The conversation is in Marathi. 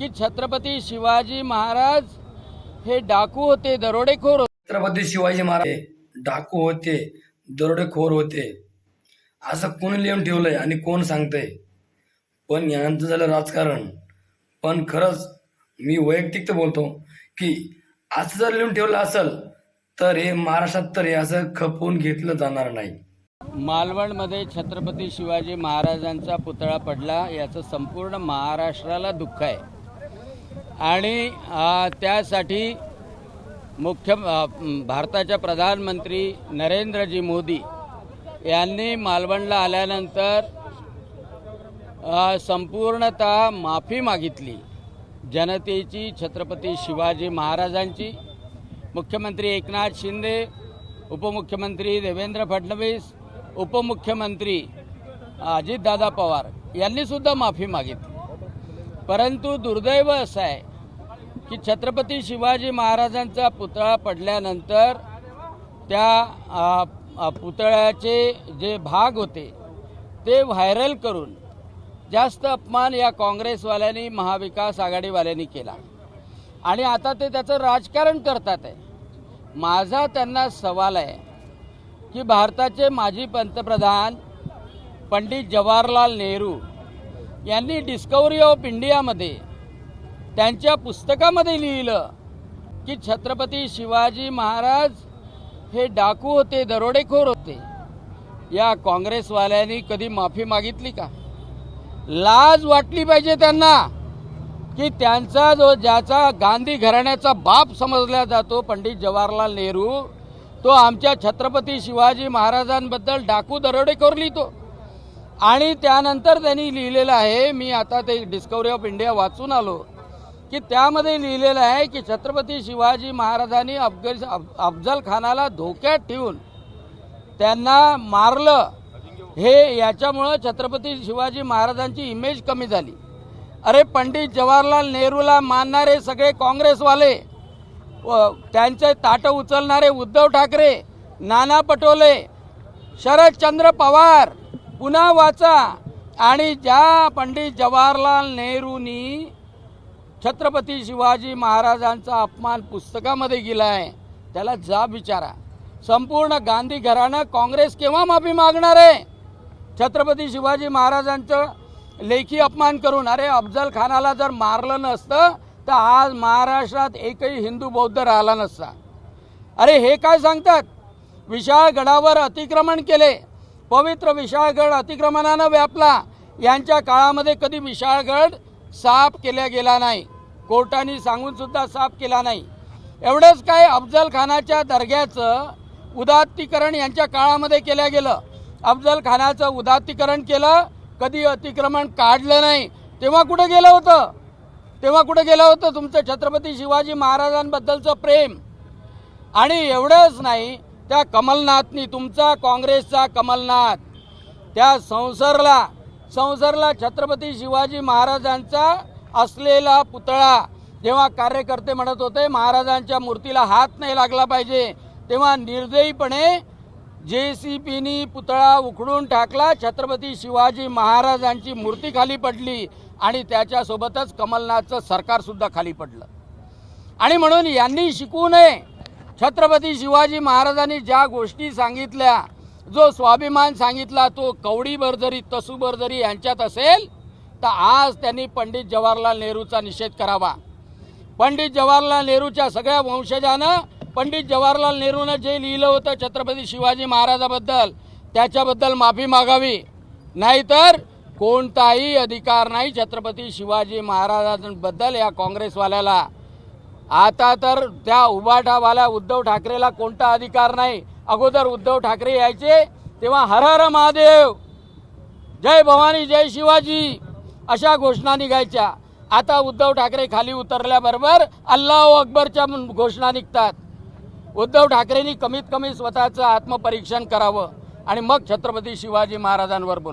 की छत्रपती शिवाजी महाराज हे डाकू होते दरोडेखोर होते. छत्रपती शिवाजी महाराज डाकू होते दरोडेखोर होते. असं कोण लिहून ठेवलंय आणि कोण सांगतंय? पण यांचं झालं राजकारण. पण खरंच मी वैयक्तिक तर बोलतो की असं जर लिहून ठेवलं असेल तर हे महाराष्ट्रात तर हे असं खपवून घेतलं जाणार नाही. मालवणमध्ये छत्रपती शिवाजी महाराजांचा पुतळा पडला याचं संपूर्ण महाराष्ट्राला दुःख आहे. आणि त्यासाठी मुख्य भारताच्या प्रधानमंत्री नरेंद्रजी मोदी यांनी मालवणला आल्यानंतर संपूर्णतः माफी मागितली. जनतेची छत्रपती शिवाजी महाराजांची. मुख्यमंत्री एकनाथ शिंदे उपमुख्यमंत्री देवेंद्र फडणवीस उपमुख्यमंत्री अजितदादा पवार यांनीसुद्धा माफी मागितली. परंतु दुर्दैव असं आहे की छत्रपती शिवाजी महाराजांचा पुतळा पडल्यानंतर त्या पुतळ्याचे जे भाग होते ते व्हायरल करून जास्त अपमान या काँग्रेसवाल्यांनी महाविकास आघाडीवाल्यांनी केला. आणि आता ते त्याचं राजकारण करतात आहे. माझा त्यांना सवाल आहे की भारताचे माजी पंतप्रधान पंडित जवाहरलाल नेहरू यांनी डिस्कवरी ऑफ इंडियामध्ये त्यांच्या पुस्तकामध्ये लिहिलं की छत्रपती शिवाजी महाराज हे डाकू होते दरोडेखोर होते. या काँग्रेसवाल्यांनी कधी माफी मागितली का? लाज वाटली पाहिजे त्यांना की त्यांचा जो ज्याचा गांधी घराण्याचा बाप समजला जातो पंडित जवाहरलाल नेहरू तो आमच्या छत्रपती शिवाजी महाराजांबद्दल डाकू दरोडेखोर लिहितो. आणि त्यानंतर त्यांनी लिहिलेलं आहे मी आता ते डिस्कवरी ऑफ इंडिया वाचून आलो की त्यामध्ये लिहिलेलं आहे की छत्रपती शिवाजी महाराजांनी अफगल अफजल खानाला धोक्यात ठेवून त्यांना मारलं. हे याच्यामुळं छत्रपती शिवाजी महाराजांची इमेज कमी झाली. अरे पंडित जवाहरलाल नेहरूला मानणारे सगळे काँग्रेसवाले व त्यांचे ताटं उचलणारे उद्धव ठाकरे नाना पटोले शरदचंद्र पवार पुन्हा वाचा. आणि ज्या पंडित जवाहरलाल नेहरूंनी छत्रपती शिवाजी महाराजांचा अपमान पुस्तकामध्ये गेला आहे त्याला जाब विचारा. संपूर्ण गांधी घराणं काँग्रेस केव्हा माफी मागणार आहे? छत्रपती शिवाजी महाराजांचं लेखी अपमान करून अरे अफजल खानाला जर मारलं नसतं तर आज महाराष्ट्रात एकही हिंदू बौद्ध राहिला नसता. अरे हे काय सांगतात? विशाळगडावर अतिक्रमण केले. पवित्र विशाळगड अतिक्रमणानं व्यापला. यांच्या काळामध्ये कधी विशाळगड साफ केला गेला नाही. कोर्टाने सांगूनसुद्धा साफ केला नाही. एवढंच काय अफजल खानाच्या दर्ग्याचं उदात्तीकरण यांच्या काळामध्ये केलं गेलं. अफजल खानाचं उदात्तीकरण केलं कधी अतिक्रमण काढलं नाही. तेव्हा कुठं गेलं होतं? तेव्हा कुठं गेलं होतं? तुमचं छत्रपती शिवाजी महाराजांबद्दलचं प्रेम. आणि एवढंच नाही त्या कमलनाथनी तुमचा काँग्रेसचा कमलनाथ त्या संसरला संसरला छत्रपती शिवाजी महाराजांचा असलेला पुतळा. जेव्हा कार्यकर्ते म्हणत होते महाराजांच्या मूर्तीला हात नाही लागला पाहिजे. तेव्हा निर्दयीपणे जे सी पीनी पुतळा उखडून टाकला. छत्रपती शिवाजी महाराजांची मूर्ती खाली पडली आणि त्याच्यासोबतच कमलनाथचं सरकारसुद्धा खाली पडलं. आणि म्हणून यांनी शिकू नये. छत्रपती शिवाजी महाराजांनी ज्या गोष्टी सांगितल्या जो स्वाभिमान सांगितला तो कवडी जरी तसू जरी यांच्यात असेल तर आज त्यांनी पंडित जवाहरलाल नेहरूचा निषेध करावा. पंडित जवाहरलाल नेहरूच्या सगळ्या वंशजानं पंडित जवाहरलाल नेहरूनं जे लिहिलं होतं छत्रपती शिवाजी महाराजाबद्दल त्याच्याबद्दल माफी मागावी. नाहीतर कोणताही अधिकार नाही छत्रपती शिवाजी महाराजांबद्दल या काँग्रेसवाल्याला. आता तर त्या उबाठावाल्या उद्धव ठाकरेला कोणता अधिकार नाही? अगोदर उद्धव ठाकरे यायचे तेव्हा हर हर महादेव जय भवानी जय शिवाजी अशा घोषणा निघायच्या. आता उद्धव ठाकरे खाली उतरल्याबरोबर अल्लाह अकबरच्या घोषणा निघतात. उद्धव ठाकरेंनी कमीत कमी स्वतःचं आत्मपरीक्षण करावं आणि मग छत्रपती शिवाजी महाराजांवर बोला